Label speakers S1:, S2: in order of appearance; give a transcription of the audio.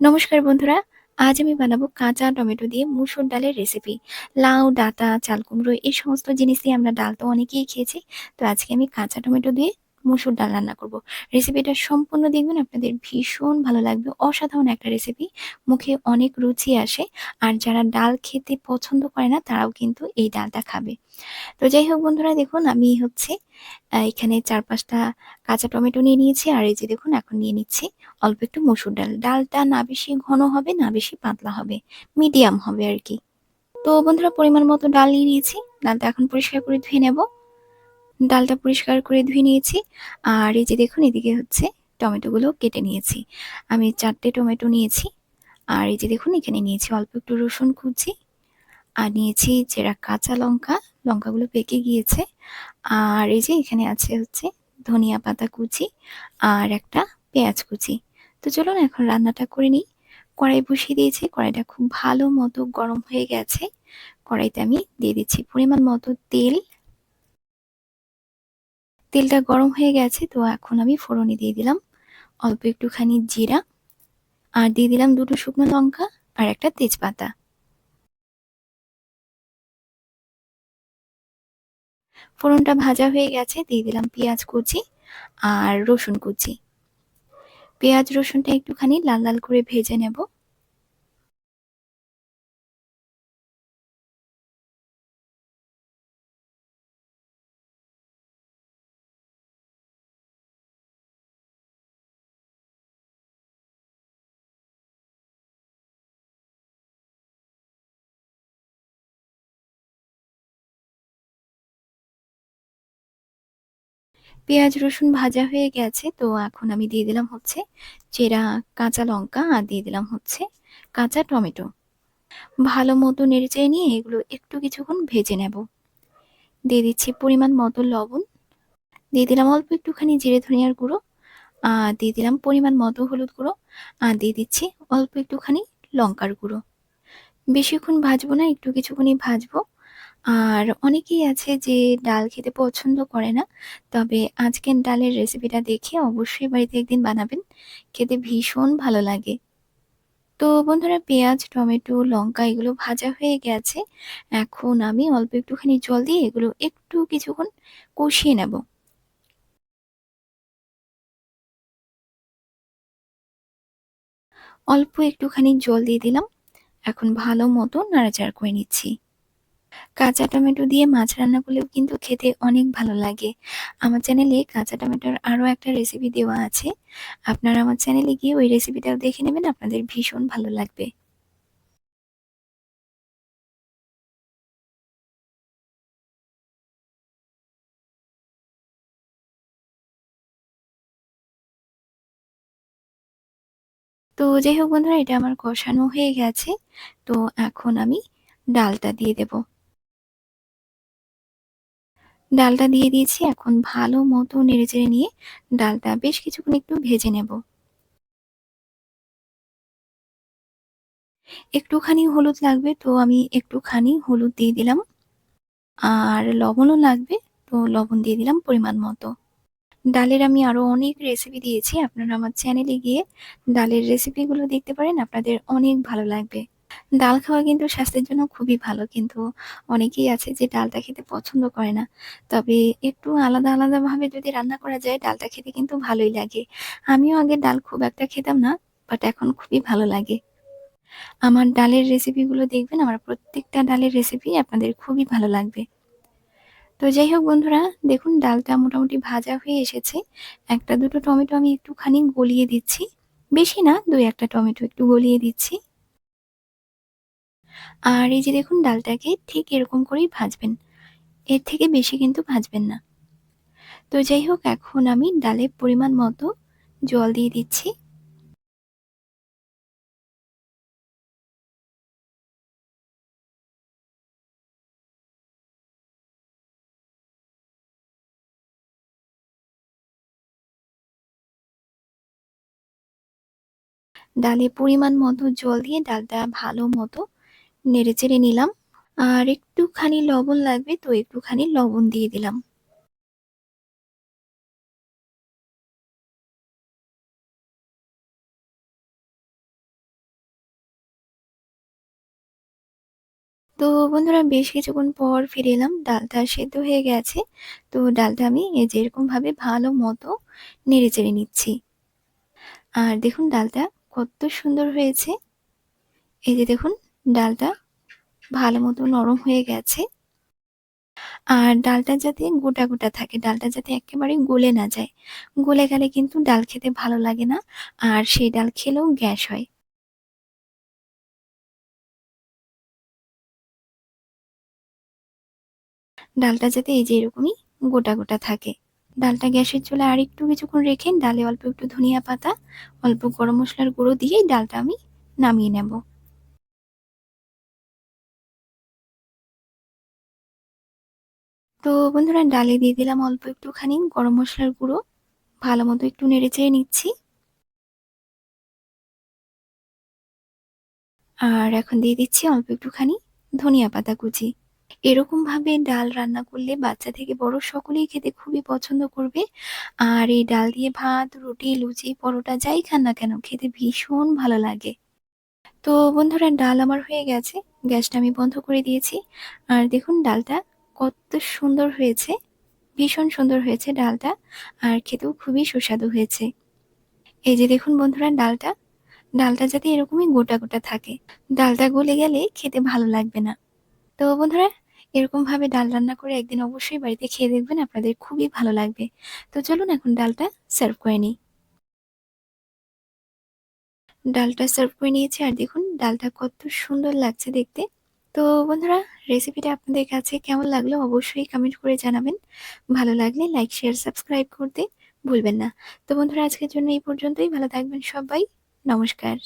S1: নমস্কার বন্ধুরা, আজ আমি বানাবো কাঁচা টমেটো দিয়ে মুসুর ডালের রেসিপি লাউ, ডাঁটা, চাল কুমড়ো এই সমস্ত জিনিস দিয়ে আমরা ডাল তো অনেকেই খেয়েছি। তো আজকে আমি কাঁচা টমেটো দিয়ে মুসুর ডাল রান্না করব। রেসিপিটা সম্পূর্ণ দেখবেন, আপনাদের ভীষণ ভালো লাগবে। অসাধারণ একটা রেসিপি মুখে অনেক রুচি আসে। আর যারা ডাল খেতে পছন্দ করে না, তারাও কিন্তু এই ডালটা খাবে। তো যাই হোক বন্ধুরা, দেখুন, আমি হচ্ছে এখানে চার পাঁচটা কাঁচা টমেটো নিয়ে নিয়েছি। আর এই যে দেখুন, এখন নিয়ে নিচ্ছি অল্প একটু মসুর ডাল। ডালটা না বেশি ঘন হবে, না বেশি পাতলা হবে মিডিয়াম হবে আর কি। তো বন্ধুরা, পরিমাণ মতো ডাল নিয়ে নিয়েছি। ডালটা এখন পরিষ্কার করে ধুয়ে নেব। ডালটা পরিষ্কার করে ধুয়ে নিয়েছি। আর এই যে দেখুন, এদিকে হচ্ছে টমেটোগুলো কেটে নিয়েছি। আমি চারটে টমেটো নিয়েছি। আর এই যে দেখুন, এখানে নিয়েছি অল্প একটু রসুন কুচি। আর নিয়েছি যেটা কাঁচা লঙ্কা। লঙ্কাগুলো পেকে গিয়েছে। আর এই যে এখানে আছে হচ্ছে ধনিয়া পাতা কুচি আর একটা পেঁয়াজ কুচি। তো চলুন এখন রান্নাটা করে নিই। কড়াই বসিয়ে দিয়েছি। কড়াইটা খুব ভালো মতো গরম হয়ে গেছে। কড়াইতে আমি দিয়ে দিচ্ছি পরিমাণ মতো তেল। তেলটা গরম হয়ে গেছে, তো এখন আমি ফোড়নে দিয়ে দিলাম অল্প একটুখানি জিরা আর দিয়ে দিলাম দুটো শুকনো লঙ্কা আর একটা তেজপাতা। ফোড়নটা ভাজা হয়ে গেছে, দিয়ে দিলাম পেঁয়াজ কুচি আর রসুন কুচি। পেঁয়াজ রসুনটা একটুখানি লাল লাল করে ভেজে নেব। পেঁয়াজ রসুন ভাজা হয়ে গেছে, তো এখন আমি দিয়ে দিলাম হচ্ছে চেরা, কাঁচা লঙ্কা আর দিয়ে দিলাম হচ্ছে কাঁচা টমেটো। ভালো মতো নেড়ে নিয়ে এগুলো একটু কিছুক্ষণ ভেজে নেব। দিয়ে দিচ্ছি পরিমাণ মতো লবণ। দিয়ে দিলাম অল্প একটুখানি জিরে ধনিয়ার গুঁড়ো আর দিয়ে দিলাম পরিমাণ মতো হলুদ গুঁড়ো আর দিয়ে দিচ্ছি অল্প একটুখানি লঙ্কার গুঁড়ো। বেশিক্ষণ ভাজবো না, একটু কিছুক্ষণই ভাজবো। আর অনেকেই আছে যে ডাল খেতে পছন্দ করে না। তবে আজকের ডালের রেসিপিটা দেখে অবশ্যই বাড়িতে একদিন বানাবেন। খেতে ভীষণ ভালো লাগে। তো বন্ধুরা, পেঁয়াজ, টমেটো, লঙ্কা এগুলো ভাজা হয়ে গেছে। এখন আমি অল্প একটুখানি জল দিয়ে এগুলো একটু কিছুক্ষণ কষিয়ে নেব। অল্প একটুখানি জল দিয়ে দিলাম। এখন ভালো মতো নাড়াচাড়া করে নিচ্ছি। কাঁচা টমেটো দিয়ে মাছ রান্না করলেও কিন্তু খেতে অনেক ভালো লাগে। আমার চ্যানেলে কাঁচা টমেটোর আরও একটা রেসিপি দেওয়া আছে। আপনারা আমার চ্যানেলে গিয়ে ওই রেসিপিটাও দেখে নেবেন, আপনাদের ভীষণ ভালো লাগবে। তো যাই হোক বন্ধুরা, এটা আমার কষানো হয়ে গেছে। তো এখন আমি ডালটা দিয়ে দেব। ডালটা দিয়ে দিয়েছি। এখন ভালো মতো নেড়েচেড়ে নিয়ে ডালটা বেশ কিছুক্ষণ একটু ভেজে নেব। একটুখানি হলুদ লাগবে, তো আমি একটুখানি হলুদ দিয়ে দিলাম। আর লবণও লাগবে, তো লবণ দিয়ে দিলাম পরিমাণ মতো। ডালের আমি আরও অনেক রেসিপি দিয়েছি। আপনারা আমার চ্যানেলে গিয়ে ডালের রেসিপিগুলো দেখতে পারেন। আপনাদের অনেক ভালো লাগবে। ডাল খাওয়া কিন্তু স্বাস্থ্যের জন্য খুবই ভালো, কিন্তু অনেকেই আছে যে ডালটা খেতে পছন্দ করে না। তবে একটু আলাদা আলাদাভাবে যদি রান্না করা যায়, ডালটা খেতে কিন্তু ভালোই লাগে। আমিও আগে ডাল খুব একটা খেতাম না বাট এখন খুবই ভালো লাগে। আমার ডালের রেসিপিগুলো দেখবেন, আমার প্রত্যেকটা ডালের রেসিপি আপনাদের খুবই ভালো লাগবে। তো যাই হোক বন্ধুরা, দেখুন ডালটা মোটামুটি ভাজা হয়ে এসেছে। একটা দুটো টমেটো আমি একটুখানি গলিয়ে দিচ্ছি। বেশি না, দুই একটা টমেটো একটু গলিয়ে দিচ্ছি। আর এই যে দেখুন ডালটাকে ঠিক এরকম করেই ভাজবেন। এর থেকে বেশি কিন্তু ভাজবেন না। তো যাই হোক, এখন আমি ডালের পরিমাণ মতো জল দিয়ে দিচ্ছি। ডালে পরিমাণ মতো জল দিয়ে ডালটা ভালো মতো নেড়ে চেড়ে নিলাম। আর একটুখানি লবণ লাগবে তো একটুখানি লবণ দিয়ে দিলাম। তো বন্ধুরা, বেশ কিছুক্ষণ পর ফিরে এলাম। ডালটা সেদ্ধ হয়ে গেছে। তো ডালটা আমি যেরকমভাবে ভালো মতো নেড়ে চেড়ে নিচ্ছি। আর দেখুন, ডালটা কত সুন্দর হয়েছে। এই যে দেখুন ডালটা ভালো মতো নরম হয়ে গেছে। আর ডালটা যাতে গোটা, গোটা থাকে, ডালটা যাতে একেবারে গলে না যায়। গলে গেলে কিন্তু ডাল খেতে ভালো লাগে না। আর সেই ডাল খেলেও গ্যাস হয়। ডালটা যাতে এই যে এরকমই গোটা, গোটা থাকে। ডালটা গ্যাসের চুলায় আরেকটু কিছুক্ষণ রেখে ডালে অল্প একটু ধনিয়া পাতা, অল্প গরম মশলার গুঁড়ো দিয়ে ডালটা আমি নামিয়ে নেব। তো বন্ধুরা ডালে দিয়ে দিলাম অল্প একটুখানি গরম মশলার গুঁড়ো। ভালো মতো একটু নেড়েচেড়ে নিচ্ছি। আর এখন দিয়ে দিচ্ছি অল্প একটুখানি ধনিয়া পাতা কুচি। এরকমভাবে ডাল রান্না করলে বাচ্চা থেকে বড় সকলেই খেতে খুবই পছন্দ করবে। আর এই ডাল দিয়ে ভাত, রুটি, লুচি, পরোটা যাই খান না কেন খেতে ভীষণ ভালো লাগে। তো বন্ধুরা ডাল আমার হয়ে গেছে। গ্যাসটা আমি বন্ধ করে দিয়েছি। আর দেখুন ডালটা কত সুন্দর হয়েছে। ভীষণ সুন্দর হয়েছে ডালটা। আর খেতেও খুবই সুস্বাদু হয়েছে। এই যে দেখুন বন্ধুরা ডালটা, ডালটা যাতে এরকমই গোটা, গোটা থাকে। ডালটা গলে গেলে খেতে ভালো লাগবে না। তো বন্ধুরা এরকমভাবে ডাল রান্না করে একদিন অবশ্যই বাড়িতে খেয়ে দেখবেন আপনাদের খুবই ভালো লাগবে। তো চলুন এখন ডালটা সার্ভ করে নিই। ডালটা সার্ভ করে নিয়েছি আর দেখুন ডালটা কত সুন্দর লাগছে দেখতে। তো বন্ধুরা রেসিপিটা আপনাদের কাছে কেমন লাগল অবশ্যই কমেন্ট করে জানাবেন। ভালো লাগলে লাইক, শেয়ার, সাবস্ক্রাইব করতে ভুলবেন না। তো বন্ধুরা আজকের জন্য এই পর্যন্তই। ভালো থাকবেন সবাই। নমস্কার।